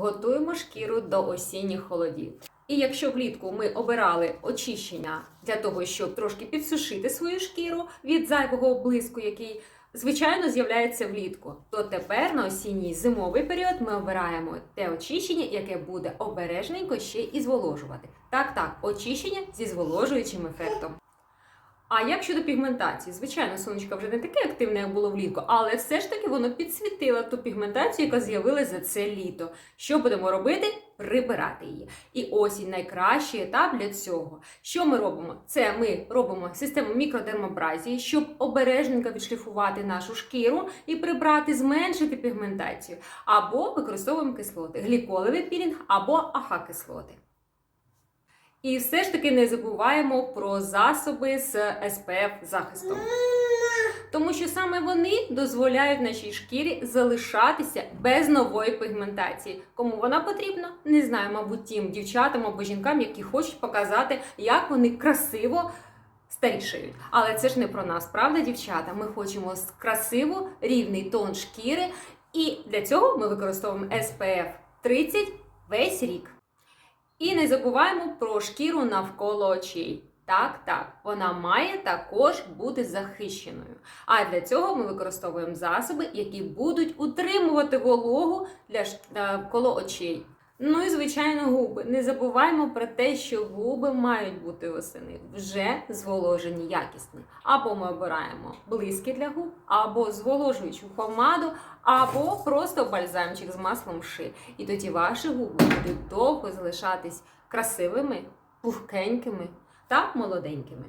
Готуємо шкіру до осінніх холодів. І якщо влітку ми обирали очищення для того, щоб трошки підсушити свою шкіру від зайвого блиску, який звичайно з'являється влітку, то тепер на осінній зимовий період ми обираємо те очищення, яке буде обережненько ще і зволожувати. Так, так, очищення зі зволожуючим ефектом. А як щодо пігментації? Звичайно, сонечко вже не таке активне, як було влітку, але все ж таки воно підсвітило ту пігментацію, яка з'явилася за це літо. Що будемо робити? Прибирати її. І осінь найкращий етап для цього. Що ми робимо? Це ми робимо систему мікродермобразії, щоб обережненько відшліфувати нашу шкіру і прибрати, зменшити пігментацію. Або використовуємо кислоти, гліколевий пілінг або АХ-кислоти. І все ж таки не забуваємо про засоби з SPF захистом. Тому що саме вони дозволяють нашій шкірі залишатися без нової пігментації. Кому вона потрібна, не знаю, мабуть, тим дівчатам або жінкам, які хочуть показати, як вони красиво старішають. Але це ж не про нас, правда, дівчата? Ми хочемо красиву, рівний тон шкіри, і для цього ми використовуємо SPF 30 весь рік. І не забуваємо про шкіру навколо очей. Так, так, вона має також бути захищеною. А для цього ми використовуємо засоби, які будуть утримувати вологу для навколо очей. Ну і звичайно, губи. Не забуваємо про те, що губи мають бути восени вже зволожені якісні. Або ми обираємо блиски для губ, або зволожуючу помаду, або просто бальзамчик з маслом ши. І тоді ваші губи будуть довго залишатись красивими, пухкенькими та молоденькими.